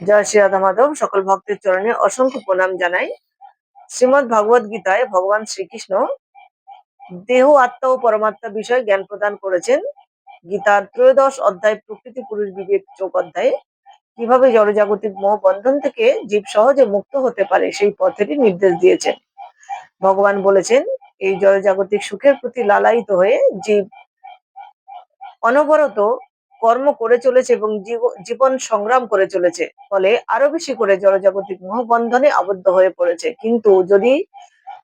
জয় শ্রী রাধা মাধব, সকল ভক্তের চরণে অসংখ্য প্রণাম জানাই। শ্রীমদ ভাগবত গীতায় ভগবান শ্রীকৃষ্ণ দেহ, আত্মা ও পরমাত্মা বিষয়ে জ্ঞান প্রদান করেছেন। গীতার ত্রয়োদশ অধ্যায়, প্রকৃতি, পুরুষ, বিবেক, চোখ অধ্যায়ে। কীভাবে জড়জাগতিক মোহ বন্ধন থেকে জীব সহজে মুক্ত হতে পারে সেই পথেরই নির্দেশ দিয়েছেন। ভগবান বলেছেন, এই জড়জাগতিক সুখের প্রতি লালায়িত হয়ে জীব অনবরত কর্ম করে চলেছে এবং জীব- জীবন সংগ্রাম করে চলেছে। ফলে আরও বেশি করে জড়জাগতিক মোহবন্ধনে আবদ্ধ হয়ে পড়েছে। কিন্তু যদি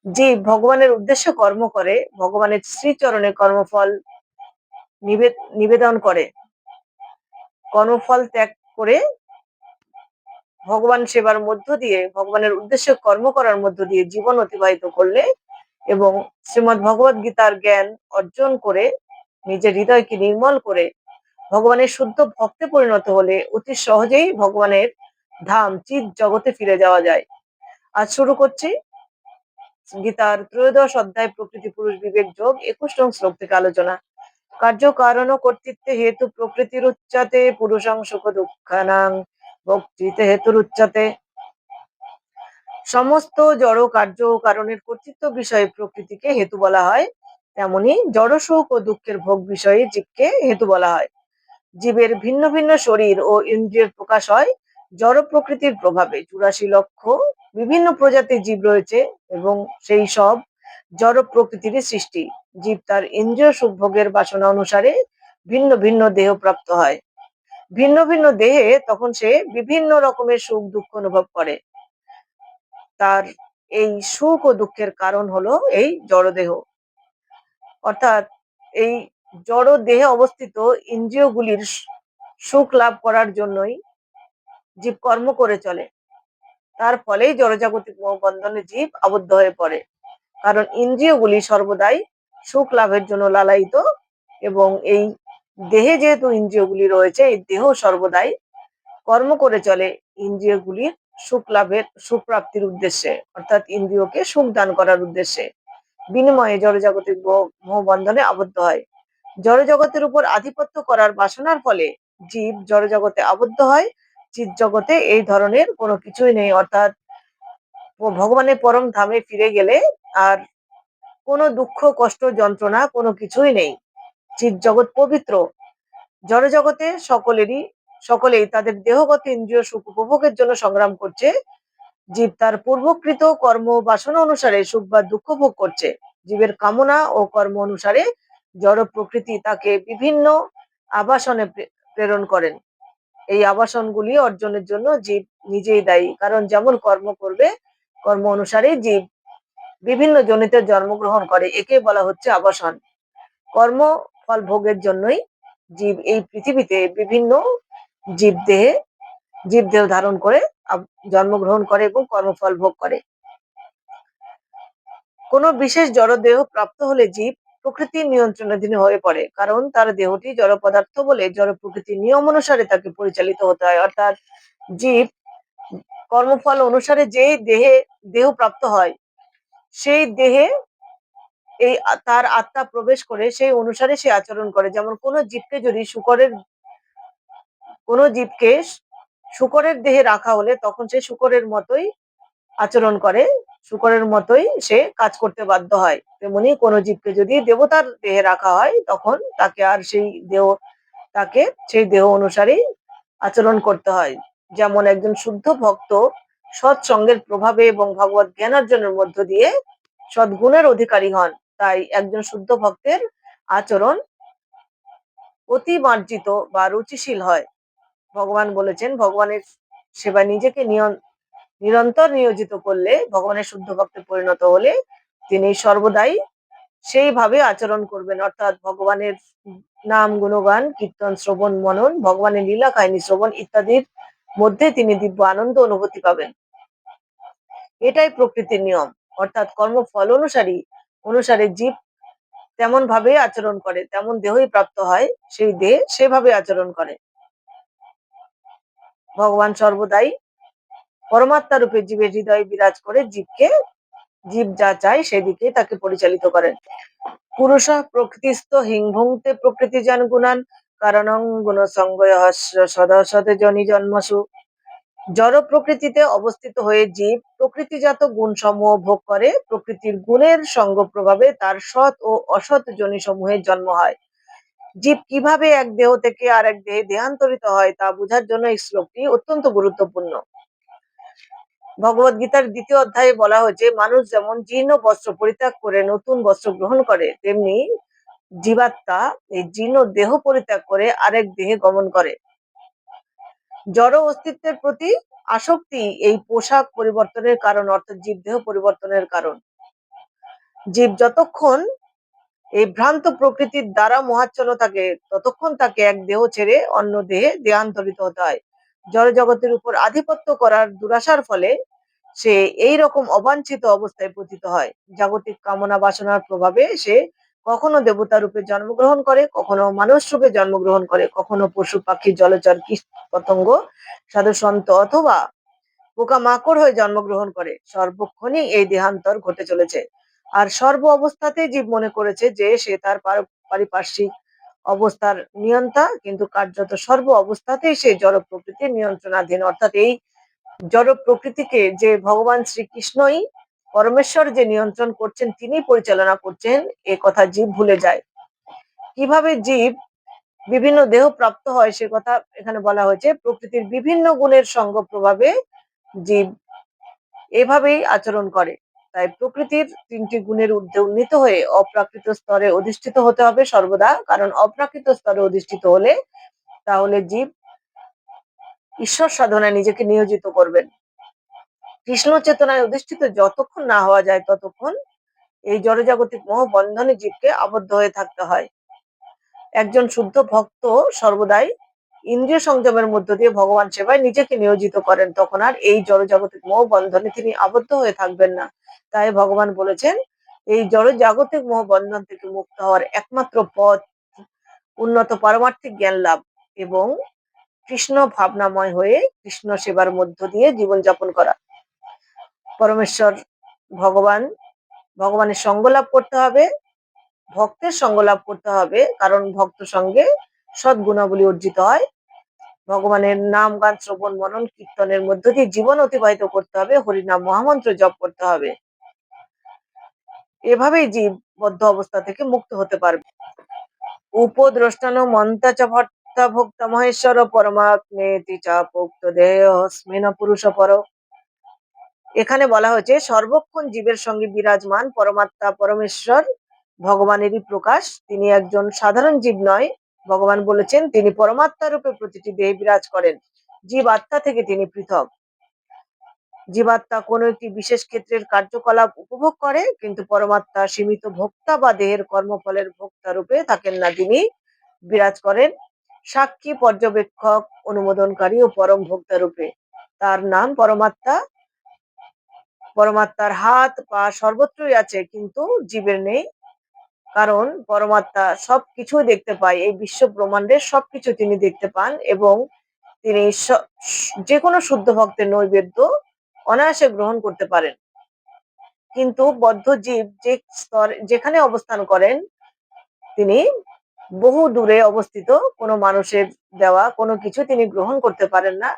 যে ভগবানের উদ্দেশ্যে কর্ম করে, ভগবানের শ্রীচরণে কর্মফল নিবে- নিবেদন করে, কর্মফল ত্যাগ করে ভগবান সেবার মধ্য দিয়ে, ভগবানের উদ্দেশ্যে কর্ম করার মধ্য দিয়ে জীবন অতিবাহিত করলে এবং শ্রীমদ ভগবত গীতার জ্ঞান অর্জন করে, নিজের হৃদয়কে নির্মল করে ভগবানের শুদ্ধ ভক্তে পরিণত হলে অতি সহজেই ভগবানের ধাম চিত জগতে ফিরে যাওয়া যায়। আজ শুরু করছি গীতার ত্রয়োদশ অধ্যায়, প্রকৃতি পুরুষ বিবেক যোগ, একুশ নং শ্লোক থেকে আলোচনা। কার্য কারণ ও কর্তৃত্বে হেতু প্রকৃতির উচ্চাতে, পুরুষং সুখ দুঃখানাং ভক্তিতে হেতুর উচ্চাতে। সমস্ত জড় কার্য কারণের কর্তৃত্ব বিষয়ে প্রকৃতিকে হেতু বলা হয়, তেমনি জড় সুখ ও দুঃখের ভোগ বিষয়ে জীবকে হেতু বলা হয়। জীবের ভিন্ন ভিন্ন শরীর ও ইন্দ্রিয়ের প্রকাশ হয় জড় প্রকৃতির প্রভাবে। চুরাশি লক্ষ বিভিন্ন প্রজাতির জীব রয়েছে এবং সেই সব জড় প্রকৃতিরই সৃষ্টি। জীব তার ইন্দ্রিয় সুখ ভোগের বাসনা অনুসারে ভিন্ন ভিন্ন দেহ প্রাপ্ত হয়। ভিন্ন ভিন্ন দেহে তখন সে বিভিন্ন রকমের সুখ দুঃখ অনুভব করে। তার এই সুখ ও দুঃখের কারণ হলো এই জড়দেহ অর্থাৎ এই জড় দেহে অবস্থিত ইন্দ্রিয়গুলির সুখ লাভ করার জন্যই জীব কর্ম করে চলে। তার ফলেই জড়জাগতিক বন্ধনে জীব আবদ্ধ হয়ে পড়ে। কারণ ইন্দ্রিয়গুলি সর্বদাই সুখ লাভের জন্য লালায়িত এবং এই দেহে যেহেতু ইন্দ্রিয়গুলি রয়েছে, এই দেহ সর্বদাই কর্ম করে চলে ইন্দ্রিয়গুলির সুখ লাভের, সুখ প্রাপ্তির উদ্দেশ্যে, অর্থাৎ ইন্দ্রিয়কে সুখ দান করার উদ্দেশ্যে। বিনিময়ে জড়জাগতিক মোহ- মোহবন্ধনে আবদ্ধ হয়। জড়জগতের উপর আধিপত্য করার বাসনার ফলে জীব জড়জগতে আবদ্ধ হয়, চিৎ জগতে এই ধরনের কোনো কিছুই নেই। অর্থাৎ ভগবানের পরম ধামে ফিরে গেলে আর কোনো দুঃখ, কষ্ট, যন্ত্রণা কোনো কিছুই নেই। চিৎ জগৎ পবিত্র। জড়জগতে সকলেরই, সকলেই তাদের দেহগত ইন্দ্রিয় সুখ উপভোগের জন্য সংগ্রাম করছে। জীব তার পূর্বকৃত কর্ম বাসনা অনুসারে সুখ বা দুঃখ ভোগ করছে। জীবের কামনা ও কর্ম অনুসারে জড় প্রকৃতি তাকে বিভিন্ন আবাসনে প্রেরণ করেন। এই আবাসনগুলি অর্জনের জন্য জীব নিজেই দায়ী। কারণ যেমন কর্ম করবে, কর্ম অনুসারে জীব বিভিন্ন জনিতে জন্মগ্রহণ করে। একে বলা হচ্ছে আবাসন। কর্ম ফল ভোগের জন্যই জীব এই পৃথিবীতে বিভিন্ন জীব দেহে জীব দেহ ধারণ করে জন্মগ্রহণ করে এবং কর্মফল ভোগ করে। কোনো বিশেষ জড়দেহ প্রাপ্ত হলে জীব প্রকৃতির নিয়ন্ত্রণাধীন হয়ে পড়ে, কারণ তার দেহটি জড় পদার্থ বলে জড় প্রকৃতির নিয়ম অনুসারে তাকে পরিচালিত হতে হয়। অর্থাৎ জীব কর্মফল অনুসারে যেই দেহে দেহ প্রাপ্ত হয়, সেই দেহে এই তার আত্মা প্রবেশ করে সেই অনুসারে সে আচরণ করে। যেমন কোনো জীবকে যদি শুকরের, কোনো জীবকে শুকরের দেহে রাখা হলে তখন সে শুকরের মতোই আচরণ করে। শুকরের মতোই সে কাজ করতে বাধ্য হয়। তেমনি কোনো জীবকে যদি দেবতার দেহে রাখা হয়, তখন তাকে আর সেই দেহ, তাকে সেই দেহ অনুসারেই আচরণ করতে হয়। যেমন একজন শুদ্ধ ভক্ত সৎসঙ্গের প্রভাবে এবং ভগবত জ্ঞান অর্জনের মধ্য দিয়ে সদ্গুণের অধিকারী হন, তাই একজন শুদ্ধ ভক্তের আচরণ অতি মার্জিত বা রুচিশীল হয়। ভগবান বলেছেন, ভগবানের সেবা নিজেকে নিয়ন- নিরন্তর নিয়োজিত করলে, ভগবানের শুদ্ধ ভক্তে পরিণত হলে তিনি সর্বদাই সেইভাবে আচরণ করবেন। অর্থাৎ ভগবানের নাম, গুণগান, কীর্তন, শ্রবণ, মনন, ভগবানের লীলা, কাহিনী, শ্রবণ ইত্যাদির মধ্যে তিনি দিব্য আনন্দ অনুভূতি পাবেন। এটাই প্রকৃতির নিয়ম। অর্থাৎ কর্মফল অনুসারী, অনুসারে জীব তেমন ভাবে আচরণ করে, তেমন দেহই প্রাপ্ত হয়, সেই দেহ সেভাবে আচরণ করে। ভগবান সর্বদাই পরমাত্মা রূপে জীবের হৃদয়ে বিরাজ করে জীবকে, জীব যা চায় সেদিকে তাকে পরিচালিত করেন। পুরুষ প্রকৃতিস্থ হিংভুংতে প্রকৃতি জন গুণান, কারণং গুণ সঙ্গয় সদসতে জনি জন্মসু। জড় প্রকৃতিতে অবস্থিত হয়ে জীব প্রকৃতিজাত গুণসমূহ ভোগ করে, প্রকৃতির গুণের সঙ্গ প্রভাবে তার সৎ ও অসৎ জনি যোনিসমূহের জন্ম হয়। জীব কীভাবে এক দেহ থেকে আর এক দেহে দেহান্তরিত হয় তা বোঝার জন্য এই শ্লোকটি অত্যন্ত গুরুত্বপূর্ণ। ভগবত গীতার দ্বিতীয় অধ্যায়ে বলা হয়েছে, মানুষ যেমন জীর্ণ বস্ত্র পরিত্যাগ করে, নতুন বস্ত্র গ্রহণ করে, তেমনি জীবাত্মা এই জীর্ণ দেহ পরিত্যাগ করে আরেক দেহে গমন করে। জড় অস্তিত্বের প্রতি আসক্তি এই পোশাক পরিবর্তনের কারণ, অর্থাৎ জীব দেহ পরিবর্তনের কারণ। জীব যতক্ষণ এই ভ্রান্ত প্রকৃতির দ্বারা মহাচ্ছন্ন থাকে, ততক্ষণ তাকে এক দেহ ছেড়ে অন্য দেহে দেহান্তরিত হতে হয়। জড় জগতের উপর আধিপত্য করার দুরাশার ফলে সে এই রকম অবাঞ্ছিত অবস্থায় পতিত হয়। জাগতিক কামনা বাসনার প্রভাবে সে কখনো দেবতা রূপে জন্মগ্রহণ করে, কখনো মানুষ রূপে জন্মগ্রহণ করে, কখনো পশু পাখি, জলচর, কীট পতঙ্গ সাধু সন্ত অথবা পোকা মাকড় হয়ে জন্মগ্রহণ করে। সর্বক্ষণই এই দেহান্তর ঘটে চলেছে। আর সর্ব অবস্থাতে জীব মনে করেছে যে সে তার পারিপার্শ্বিক অবস্থার নিয়ন্তা, কিন্তু কার্যত সর্ব অবস্থাতেই সে জড় প্রকৃতির নিয়ন্ত্রণাধীন। অর্থাৎ এই জড় প্রকৃতিকে যে ভগবান শ্রীকৃষ্ণই পরমেশ্বর যে নিয়ন্ত্রণ করছেন তিনি পরিচালনা করছেন, এ কথা জীব ভুলে যায়। কীভাবে জীব বিভিন্ন দেহ প্রাপ্ত হয়, সে কথা এখানে বলা হয়েছে। প্রকৃতির বিভিন্ন গুণের সঙ্গ প্রভাবে জীব এভাবেই আচরণ করে। তাই প্রকৃতির তিনটি গুণের ঊর্ধ্বে উন্নীত হয়ে অপ্রাকৃত স্তরে অধিষ্ঠিত হতে হবে সর্বদা। কারণ অপ্রাকৃত স্তরে অধিষ্ঠিত হলে তাহলে জীব ঈশ্বর সাধনায় নিজেকে নিয়োজিত করবেন। কৃষ্ণ চেতনায় অধিষ্ঠিত যতক্ষণ না হওয়া যায় ততক্ষণ এই জড়জাগতিক মোহ বন্ধনে জীবকে আবদ্ধ হয়ে থাকতে হয়। একজন শুদ্ধ ভক্ত সর্বদাই ইন্দ্রিয় সংযমের মধ্য দিয়ে ভগবান সেবায় নিজেকে নিয়োজিত করেন, তখন আর এই জড়জাগতিক মোহ বন্ধনে তিনি আবদ্ধ হয়ে থাকবেন না। তাই ভগবান বলেছেন, এই জড়জাগতিক মোহ বন্ধন থেকে মুক্ত হওয়ার একমাত্র পথ উন্নত পারমার্থিক জ্ঞান লাভ এবং কৃষ্ণ ভাবনাময় হয়ে কৃষ্ণ সেবার মধ্য দিয়ে জীবনযাপন করা। পরমেশ্বর ভগবান, ভগবানের সঙ্গ লাভ করতে হবে, ভক্তের সঙ্গ লাভ করতে হবে, কারণ ভক্ত সঙ্গে সদ্গুণাবলী অর্জিত হয়। ভগবানের নাম গান, শ্রবণ, মনন, কীর্তনের মধ্য দিয়ে জীবন অতিবাহিত করতে হবে, হরিনাম, মহামন্ত্র জপ করতে হবে। এভাবেই জীব বদ্ধ অবস্থা থেকে মুক্ত হতে পারবে। উপদ্রষ্টানো মন্তা চ ভর্তা ভক্ত মহেশ্বর পরমাত্মেতি চা পোক্ত দেহ স্মেন পুরুষ পর। এখানে বলা হয়েছে, সর্বক্ষণ জীবের সঙ্গে বিরাজমান পরমাত্মা পরমেশ্বর, ভগবানেরই প্রকাশ। তিনি একজন সাধারণ জীব নয় ভগবান বলেছেন, তিনি পরমাত্মা রূপে প্রতিটি দেহে বিরাজ করেন। জীব আত্মা থেকে তিনি পৃথক। জীবাত্মা কোনো একটি বিশেষ ক্ষেত্রের কার্যকলাপ উপভোগ করে, কিন্তু পরমাত্মা সীমিত ভোক্তা বা দেহের কর্মফলের ভোক্তা রূপে থাকেন না। তিনি বিরাজ করেন সাক্ষী, পর্যবেক্ষক, অনুমোদনকারী ও পরম ভোক্তা রূপে। তার নাম পরমাত্মা। পরমাত্মার হাত, পা সর্বত্রই আছে, কিন্তু জীবের নেই। কারণ পরমাত্মা সবকিছুই দেখতে পায়, এই বিশ্ব ব্রহ্মাণ্ডের সবকিছু তিনি দেখতে পান এবং তিনি যে কোনো শুদ্ধ ভক্তের নৈবেদ্য অনায়াসে গ্রহণ করতে পারেন। কিন্তু বদ্ধ জীব যে স্তর, যেখানে অবস্থান করেন, তিনি বহু দূরে অবস্থিত, কোনো মানুষের দেওয়া কোনো কিছু তিনি গ্রহণ করতে পারেন না।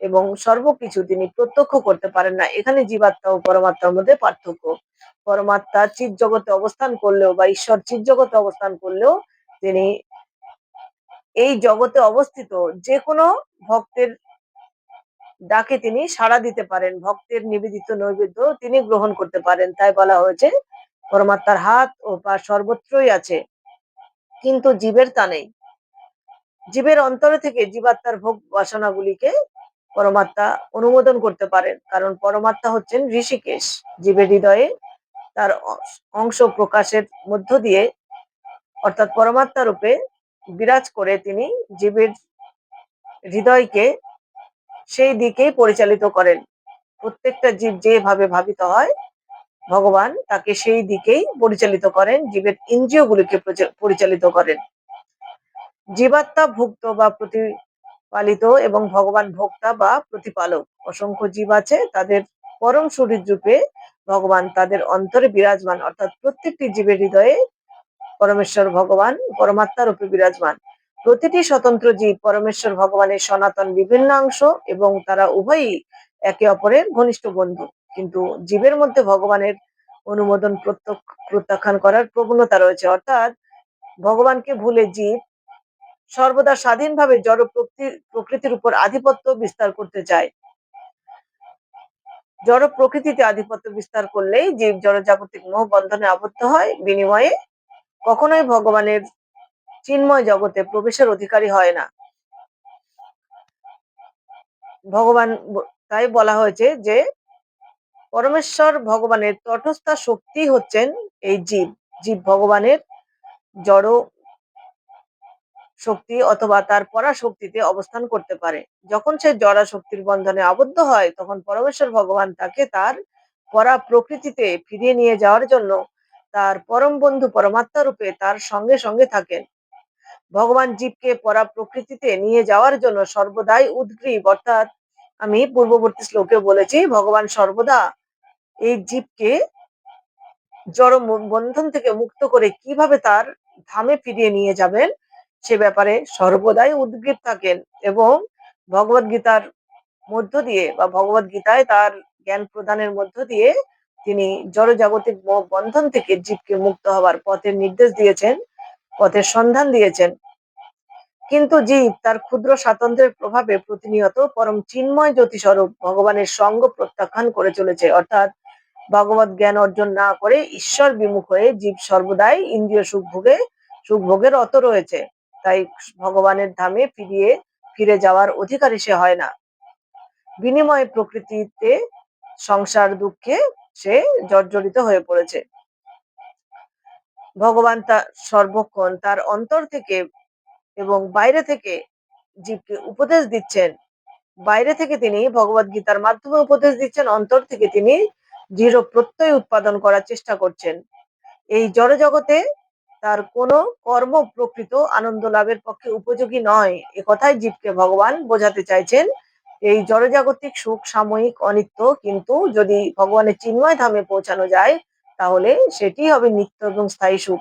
এবং সর্বকিছু তিনি প্রত্যক্ষ করতে পারেন না। এখানে জীবাত্মা ও পরমাত্মার মধ্যে পার্থক্য। পরমাত্মা চিৎ জগতে অবস্থান করলেও বা ঈশ্বর চিৎ জগতে অবস্থান করলেও তিনি এই জগতে অবস্থিত যে কোনো ভক্তের ডাকে তিনি সাড়া দিতে পারেন। ভক্তের নিবেদিত নৈবেদ্য তিনি গ্রহণ করতে পারেন। তাই বলা হয়েছে, পরমাত্মার হাত ও পা সর্বত্রই আছে, কিন্তু জীবের তা নেই। জীবের অন্তরে থেকে জীবাত্মার ভোগ বাসনাগুলিকে পরমাত্মা অনুমোদন করতে পারেন। কারণ পরমাত্মা হচ্ছেন ঋষিকেশ। জীবের হৃদয়ে তার অংশ প্রকাশের মধ্য দিয়ে অর্থাৎ পরমাত্মা রূপে বিরাজ করে তিনি জীবের হৃদয়কে সেই দিকেই পরিচালিত করেন। প্রত্যেকটা জীব যেভাবে ভাবিত হয়, ভগবান তাকে সেই দিকেই পরিচালিত করেন, জীবের ইন্দ্রিয়গুলিকে প্রচা- পরিচালিত করেন। জীবাত্মা ভুক্ত বা প্রতিপালিত এবং ভগবান ভোক্তা বা প্রতিপালক। অসংখ্য জীব আছে, তাদের পরম শরীর রূপে ভগবান তাদের অন্তরে বিরাজমান। অর্থাৎ প্রত্যেকটি জীবের হৃদয়ে পরমেশ্বর ভগবান, পরমাত্মা রূপে বিরাজমান। প্রতিটি স্বতন্ত্র জীব পরমেশ্বর ভগবানের সনাতন বিভিন্ন অংশ এবং তারা উভয়ই একে অপরের ঘনিষ্ঠ বন্ধু। কিন্তু জীবের মধ্যে ভগবানের অনুমোদন প্রত্যক্ষ, প্রত্যাখ্যান করার প্রবণতা রয়েছে। অর্থাৎ ভগবানকে ভুলে জীব সর্বদা স্বাধীনভাবে জড় প্রকৃতি- প্রকৃতির উপর আধিপত্য বিস্তার করতে চায়। জড় প্রকৃতিতে আধিপত্য বিস্তার করলেই জীব জড়জাগতিক মোহ বন্ধনে আবদ্ধ হয়, বিনিময়ে কখনোই ভগবানের চিন্ময় জগতে প্রবেশের অধিকারী হয় না। ভগবান তাই বলা হয়েছে যে পরমেশ্বর ভগবানের তটস্থা শক্তি হচ্ছেন এই জীব। জীব ভগবানের জড় শক্তি অথবা তার পরা শক্তিতে অবস্থান করতে পারে। যখন সে জড়া শক্তির বন্ধনে আবদ্ধ হয়, তখন পরমেশ্বর ভগবান তাকে তার পরা প্রকৃতিতে ফিরিয়ে নিয়ে যাওয়ার জন্য তার পরম বন্ধু পরমাত্মা রূপে তার সঙ্গে সঙ্গে থাকেন। ভগবান জীবকে পরা প্রকৃতিতে নিয়ে যাওয়ার জন্য সর্বদাই উদ্গ্রীব, অর্থাৎ আমি পূর্ববর্তী শ্লোকে বলেছি, ভগবান সর্বদা এই জীবকে জড় বন্ধন থেকে মুক্ত করে কীভাবে তার ধামে ফিরিয়ে নিয়ে যাবেন সে ব্যাপারে সর্বদাই উদ্গ্রীব থাকেন এবং ভগবত গীতার মধ্য দিয়ে বা ভগবত গীতায় তার জ্ঞান প্রদানের মধ্য দিয়ে তিনি জড়জাগতিক বন্ধন থেকে জীবকে মুক্ত হওয়ার পথের নির্দেশ দিয়েছেন, পথের সন্ধান দিয়েছেন। কিন্তু জীব তার ক্ষুদ্র স্বাতন্ত্র্যের প্রভাবে প্রতিনিয়ত পরম চিন্ময় জ্যোতি স্বরূপ ভগবানের সঙ্গ প্রত্যাখ্যান করে চলেছে। অর্থাৎ ভগবত জ্ঞান অর্জন না করে ঈশ্বর বিমুখ হয়ে জীব সর্বদাই ইন্দ্রিয় সুখ ভোগে সুখ ভোগের অত রয়েছে। তাই ভগবানের ধামে ফিরিয়ে, ফিরে যাওয়ার অধিকারী সে হয় না। বিনিময় প্রকৃতিতে সংসার দুঃখে সে জর্জরিত হয়ে পড়েছে। ভগবান তা সর্বক্ষণ তার অন্তর থেকে এবং বাইরে থেকে জীবকে উপদেশ দিচ্ছেন। বাইরে থেকে তিনি ভগবত গীতার মাধ্যমে উপদেশ দিচ্ছেন, অন্তর থেকে তিনি দৃঢ় প্রত্যয় উৎপাদন করার চেষ্টা করছেন। এই জড়জগতে তার কোনো কর্ম প্রকৃত আনন্দ লাভের পক্ষে উপযোগী নয়। কথাই জীবকে ভগবান বোঝাতে চাইছেন। এই জড়জাগতিক সুখ সাময়িক অনিত্য, কিন্তু যদি ভগবানের চিন্ময় ধামে পৌঁছানো যায়, তাহলে সেটি হবে নিত্য এবং স্থায়ী সুখ।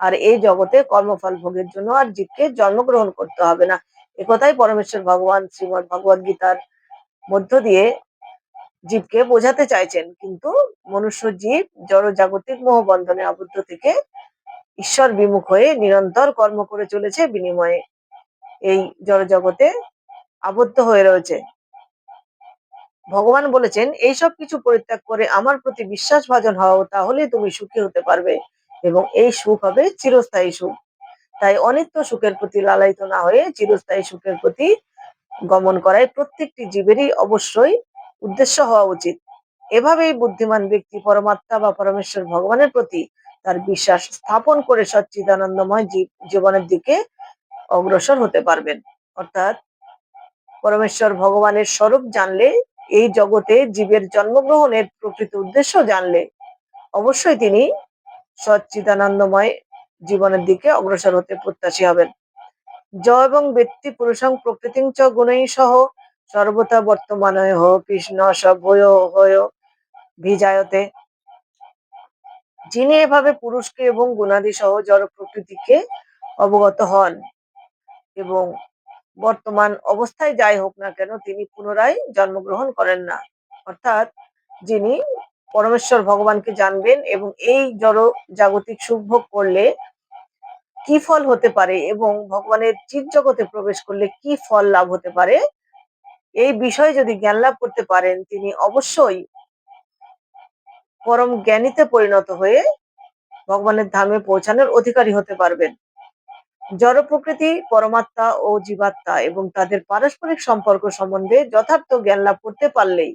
আর এই জগতে কর্মফল ভোগের জন্য আর জীবকে জন্মগ্রহণ করতে হবে না। একথাই পরমেশ্বর ভগবান শ্রীমদ ভগবদ গীতার মধ্য দিয়ে জীবকে বোঝাতে চাইছেন। কিন্তু মনুষ্য জীব জড় জাগতিক মোহ বন্ধনে আবদ্ধ থেকে ঈশ্বর বিমুখ হয়ে নিরন্তর কর্ম করে চলেছে বিনিময়ে। এই জড় জগতে আবদ্ধ হয়ে রয়েছে। ভগবান বলেছেন এইসব কিছু পরিত্যাগ করে আমার প্রতি বিশ্বাস ভাজন হও, তাহলে তুমি সুখী হতে পারবে এবং এই সুখ হবে চিরস্থায়ী সুখ। তাই অনিত্য সুখের প্রতি লালায়িত না হয়ে চিরস্থায়ী সুখের প্রতি গমন করাই প্রত্যেকটি জীবেরই অবশ্যই উদ্দেশ্য হওয়া উচিত। এভাবেই বুদ্ধিমান ব্যক্তি পরমাত্মা বা পরমেশ্বর ভগবানের প্রতি তার বিশ্বাস স্থাপন করে সচ্চিদানন্দময় জীব- জীবনের দিকে অগ্রসর হতে পারবেন। অর্থাৎ পরমেশ্বর ভগবানের স্বরূপ জানলে, এই জগতে জীবের জন্মগ্রহণের প্রকৃত উদ্দেশ্য জানলে, অবশ্যই তিনি সচ্চিদানন্দময় জীবনের দিকে অগ্রসর হতে প্রত্যাশী হবেন। জ এবং ব্যক্তি পুরুষং প্রকৃতিং চ গুণৈ সহ, সর্বতা বর্তমানয় হ কৃষ্ণ সভয় হয়, ভিজায়তে যিনি এভাবে পুরুষকে এবং গুণাদি সহ জড় প্রকৃতিকে অবগত হন এবং বর্তমান অবস্থায় যাই হোক না কেন তিনি পুনরায় জন্মগ্রহণ করেন না। অর্থাৎ যিনি পরমেশ্বর ভগবানকে জানবেন এবং এই জড় জাগতিক সুখ ভোগ করলে কি ফল হতে পারে এবং ভগবানের চিৎ জগতে প্রবেশ করলে কি ফল লাভ হতে পারে, এই বিষয়ে যদি জ্ঞান লাভ করতে পারেন, তিনি অবশ্যই পরম জ্ঞানীতে পরিণত হয়ে ভগবানের ধামে পৌঁছানোর অধিকারী হতে পারবেন। জড় প্রকৃতি, পরমাত্মা ও জীবাত্মা এবং তাদের পারস্পরিক সম্পর্ক সম্বন্ধে যথার্থ জ্ঞান লাভ করতে পারলেই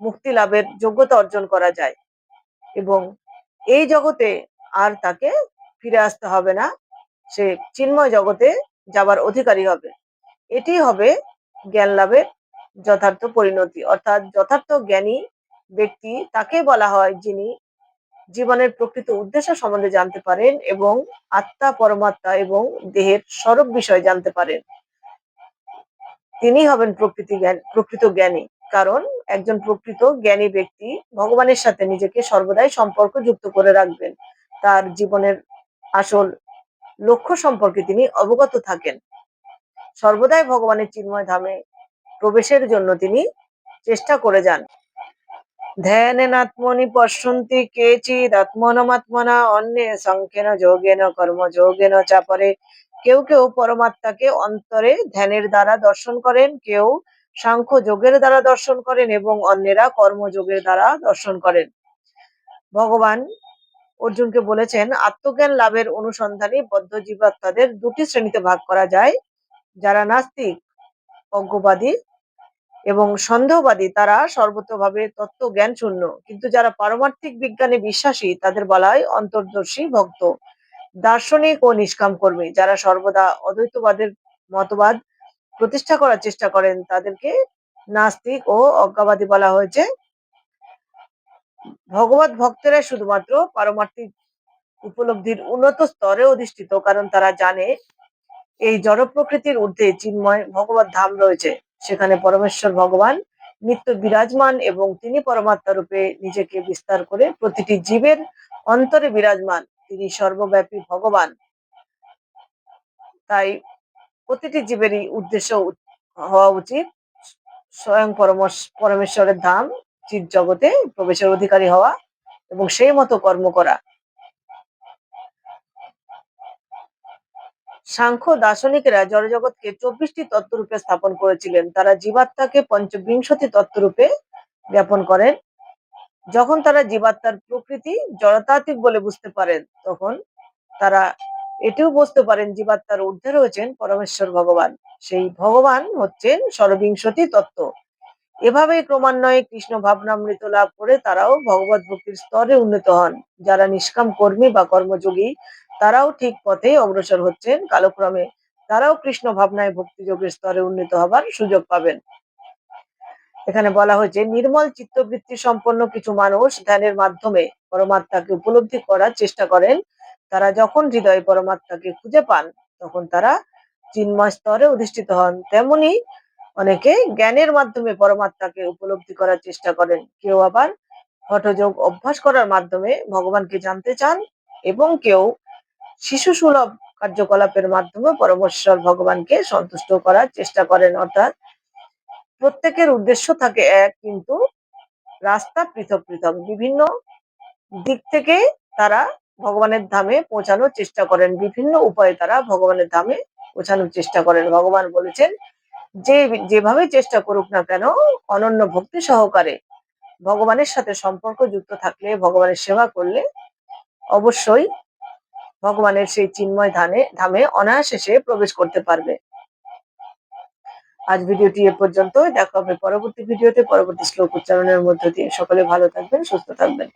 মুক্তি লাভের যোগ্যতা অর্জন করা যায় এবং এই জগতে আর তাকে ফিরে আসতে হবে না, সে চিন্ময় জগতে যাবার অধিকারী হবে। এটি হবে জ্ঞান লাভের যথার্থ পরিণতি, অর্থাৎ যথার্থ জ্ঞানী ব্যক্তি তাকে বলা হয় যিনি জীবনের প্রকৃত উদ্দেশ্য সম্বন্ধে জানতে পারেন এবং আত্মা, পরমাত্মা এবং দেহের স্বরূপ বিষয় জানতে পারেন। তিনি হবেন প্রকৃতি জ্ঞান, প্রকৃত জ্ঞানী। কারণ একজন প্রকৃত জ্ঞানী ব্যক্তি ভগবানের সাথে নিজেকে সর্বদাই সম্পর্ক যুক্ত করে রাখবেন। তার জীবনের আসল লক্ষ্য সম্পর্কে তিনি অবগত থাকেন। সর্বদাই ভগবানের চিন্ময় ধামে প্রবেশের জন্য তিনি চেষ্টা করে যান। ধ্যানেনাত্মনি পশ্যন্তি কেচিদ আত্মনমাত্মনা অন্যে সংখ্যেন যোগেন কর্ম যোগেন চাপরে। কেউ কেউ পরমাত্মাকে অন্তরে ধ্যানের দ্বারা দর্শন করেন, কেউ সাংখ্য যোগের দ্বারা দর্শন করেন এবং অন্যেরা কর্মযোগের দ্বারা দর্শন করেন। ভগবান অর্জুনকে বলেছেন, আত্মজ্ঞান লাভের অনুসন্ধানে বদ্ধ জীবাত্মাদের দুটি শ্রেণীতে ভাগ করা যায়, যারা নাস্তিক, অজ্ঞবাদী এবং সন্দেহবাদী, তারা সর্বতভাবে তত্ত্ব জ্ঞান শূন্য কিন্তু যারা পারমার্থিক বিজ্ঞানে বিশ্বাসী, তাদের বলা হয় অন্তর্দর্শী ভক্ত, দার্শনিক ও নিষ্কাম কর্মী যারা সর্বদা অদ্বৈতবাদের মতবাদ প্রতিষ্ঠা করার চেষ্টা করেন, তাদেরকে নাস্তিক ও অজ্ঞাবাদী বলা হয়েছে। ভগবত ভক্তেরা শুধুমাত্র পারমার্থিক উপলব্ধির উন্নত স্তরে অধিষ্ঠিত, কারণ তারা জানে এই জড় প্রকৃতির ঊর্ধ্বে চিন্ময় ভগবত ধাম রয়েছে। সেখানে পরমেশ্বর ভগবান নিত্য বিরাজমান এবং তিনি পরমাত্মা রূপে নিজেকে বিস্তার করে প্রতিটি জীবের অন্তরে বিরাজমান। তিনি সর্বব্যাপী ভগবান। তাই প্রতিটি জীবেরই উদ্দেশ্য হওয়া উচিত। স্বয়ং পরমশ- পরমেশ্বরের ধাম, চিৎ জগতে প্রবেশের অধিকারী হওয়া এবং সেই মতো কর্ম করা। সাংখ্য দার্শনিকেরা জড়জগৎকে চব্বিশটি তত্ত্বরূপে স্থাপন করেছিলেন। তারা জীবাত্মাকে পঞ্চবিংশতি তত্ত্বরূপে জ্ঞাপন করেন। যখন তারা জীবাত্মার প্রকৃতি জড়তাত্ত্বিক বলে বুঝতে পারেন, তখন তারা এটিও বুঝতে পারেন জীবাত্মার ঊর্ধ্বে রয়েছেন পরমেশ্বর ভগবান। সেই ভগবান হচ্ছেন ষড়বিংশতি তত্ত্ব। এভাবেই ক্রমান্বয়ে কৃষ্ণ ভাবনামৃত লাভ করে তারাও ভগবত ভক্তির স্তরে উন্নীত হন, যারা নিষ্কাম কর্মী বা কর্মযোগী তারাও ঠিক পথে অগ্রসর হচ্ছেন। কালক্রমে তারাও কৃষ্ণ ভাবনায় ভক্তিযোগের স্তরে উন্নীত হবার সুযোগ পাবেন। এখানে বলা হয়েছে, নির্মল চিত্তবৃত্তি সম্পন্ন কিছু মানুষ ধ্যানের মাধ্যমে পরমাত্মাকে উপলব্ধি করার চেষ্টা করেন। তারা যখন হৃদয়ে পরমাত্মাকে খুঁজে পান, তখন তারা চিন্ময় স্তরে অধিষ্ঠিত হন। তেমনি অনেকে জ্ঞানের মাধ্যমে পরমাত্মাকে উপলব্ধি করার চেষ্টা করেন। কেউ আবার হঠযোগ অভ্যাস করার মাধ্যমে ভগবানকে জানতে চান এবং কেউ শিশু সুলভ কার্যকলাপের মাধ্যমে পরমেশ্বর ভগবানকে সন্তুষ্ট করার চেষ্টা করেন, অর্থাৎ প্রত্যেকের উদ্দেশ্য থাকে এক, কিন্তু রাস্তা পৃথক পৃথক। বিভিন্ন দিক থেকে তারা ভগবানের ধামে পৌঁছানোর চেষ্টা করেন। বিভিন্ন উপায়ে তারা ভগবানের ধামে পৌঁছানোর চেষ্টা করেন। ভগবান বলেছেন, যে, যেভাবে চেষ্টা করুক না কেন, অনন্য ভক্তি সহকারে ভগবানের সাথে সম্পর্ক যুক্ত থাকলে, ভগবানের সেবা করলে অবশ্যই ভগবানের সেই চিন্ময় ধানে, ধামে অনায়াসে সে প্রবেশ করতে পারবে। আজ ভিডিওটি এ পর্যন্ত দেখা হবে পরবর্তী ভিডিওতে, পরবর্তী শ্লোক উচ্চারণের মধ্য দিয়ে। সকলে ভালো থাকবেন, সুস্থ থাকবেন।